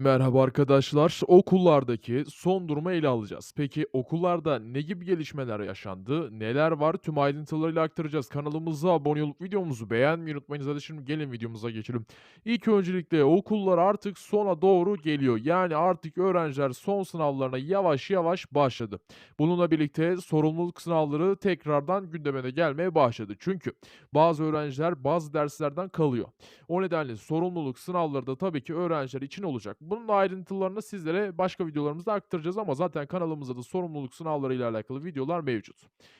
Merhaba arkadaşlar. Okullardaki son durumu ele alacağız. Peki okullarda ne gibi gelişmeler yaşandı? Neler var? Tüm ayrıntılarıyla aktaracağız. Kanalımıza abone olup videomuzu beğenmeyi unutmayınız. Hadi şimdi gelin videomuza geçelim. İlk öncelikle okullar artık sona doğru geliyor. Yani artık öğrenciler son sınavlarına yavaş yavaş başladı. Bununla birlikte sorumluluk sınavları tekrardan gündeme de gelmeye başladı. Çünkü bazı öğrenciler bazı derslerden kalıyor. O nedenle sorumluluk sınavları da tabii ki öğrenciler için olacak. Bunun ayrıntılarını sizlere başka videolarımızda aktaracağız ama zaten kanalımızda da sorumluluk sınavları ile alakalı videolar mevcut.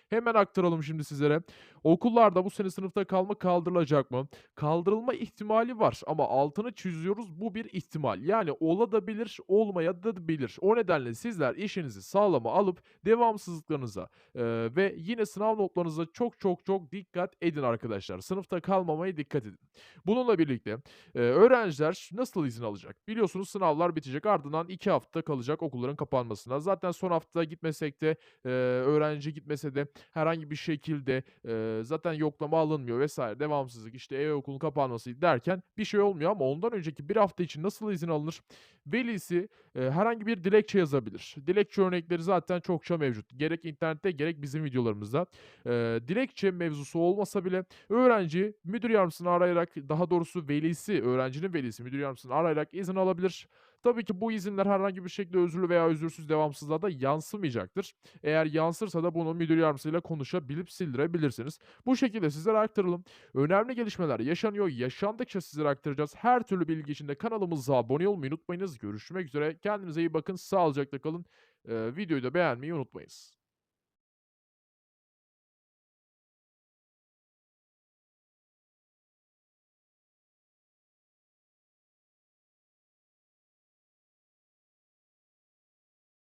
Hemen aktaralım şimdi sizlere. Okullarda bu sene sınıfta kalma kaldırılacak mı? Kaldırılma ihtimali var ama altını çiziyoruz bu bir ihtimal. Yani olabilir, olmaya da bilir. O nedenle sizler işinizi sağlama alıp devamsızlıklarınıza eee, ve yine sınav notlarınıza çok çok çok dikkat edin arkadaşlar. Sınıfta kalmamaya dikkat edin. Bununla birlikte Eee, öğrenciler nasıl izin alacak? Biliyorsunuz sınavlar bitecek. Ardından 2 hafta kalacak okulların kapanmasına. Zaten son hafta gitmesek de, eee, öğrenci gitmese de herhangi bir şekilde, eee, zaten yoklama alınmıyor vs. devamsızlık, işte, ev okulun kapanması derken bir şey olmuyor ama ondan önceki bir hafta için nasıl izin alınır? Velisi, eee, herhangi bir dilekçe yazabilir. Dilekçe örnekleri zaten çokça mevcut. Gerek internette gerek bizim videolarımızda. Eee, dilekçe mevzusu olmasa bile öğrenci müdür yardımcısını arayarak, daha doğrusu velisi, öğrencinin velisi müdür yardımcısını arayarak izin alabilir. Tabii ki bu izinler herhangi bir şekilde özürlü veya özürsüz devamsızlığa da yansımayacaktır. Eğer yansırsa da bunu müdür yardımcısıyla konuşabilip sildirebilirsiniz. Bu şekilde sizlere aktaralım. Önemli gelişmeler yaşanıyor. Yaşandıkça sizlere aktaracağız. Her türlü bilgi için de kanalımıza abone olmayı unutmayınız. Görüşmek üzere. Kendinize iyi bakın. Sağlıcakla kalın. Eee, videoyu da beğenmeyi unutmayınız.